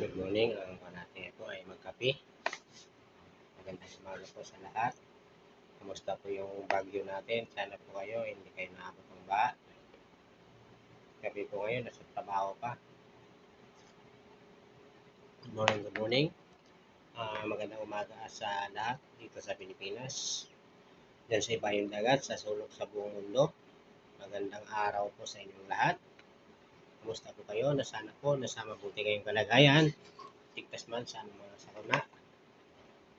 Good morning. Ang pa natin ito ay magkape. Magandang umaga po sa lahat. Kumusta po yung bagyo natin? Sana po kayo hindi kayo naabot ng baha. Gabi po ngayon, nasa trabaho pa. Good morning, good morning. Ah, magandang umaga sa lahat dito sa Pilipinas. Diyan sa ibayong dagat, sa sulok sa buong mundo. Magandang araw po sa inyong lahat. Kumusta po kayo? Na sana po nasa mabuti kayong kalagayan. Tigtas man sa mga sakuna.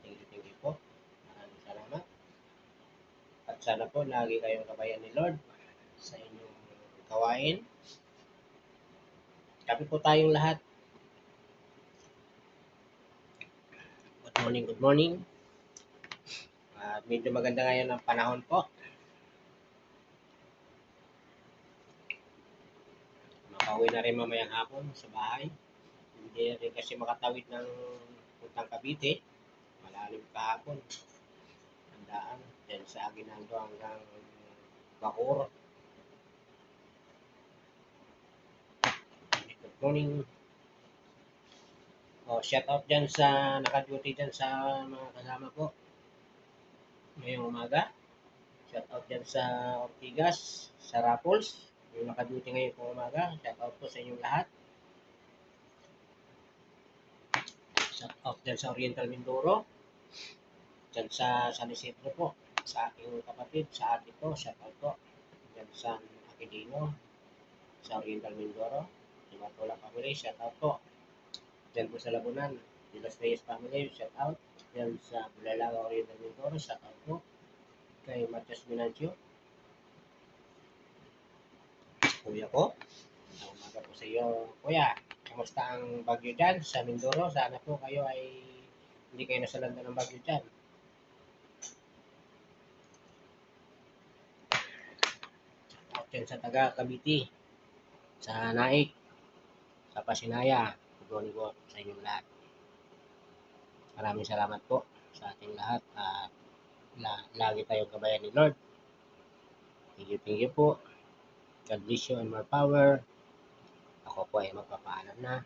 Thank you, thank you po. Maraming salamat. At sana po lagi kayong kabayan ni Lord sa inyong gawain. Kapi po tayong lahat. Good morning, good morning. At medyo maganda ngayon ang panahon po. Makauwi na rin mamayang hapon sa bahay. Hindi rin kasi makatawid ng puntang Cavite. Malalim kahapon. Ang daan. Diyan sa Aguinaldo hanggang Bacoor. Good morning. Oh, shout out dyan sa naka-duty dyan sa mga kasama po. Ngayong umaga. Shout out dyan sa Ortigas, sa Raffles. Yung naka-duty ngayon pong umaga. Shout out po sa inyong lahat. Shout out dyan sa Oriental Mindoro. Dyan sa San Isidro po. Sa aking kapatid, sa ate ko. Shout out po. Dyan sa Aquilino. Sa Oriental Mindoro. Sa Matola Family. Shout out po. Dyan po sa Labunan. De Los Reyes Family. Shout out. Dyan sa Bulalaga Oriental Mindoro. Shout out po. Kay Matias Minancio. Kuya ko. Umaga po sa iyo, Kuya. Kamusta ang bagyo dyan sa Mindoro? Sana po kayo ay hindi kayo nasalanda ng bagyo dyan. Out sa taga Cavite, sa Naik, sa Pasinaya. Good morning po sa inyong lahat. Maraming salamat po sa ating lahat at la, lagi tayong kabayan ni Lord. Thank you, thank you po. God bless you and more power. Ako po ay magpapaalam na.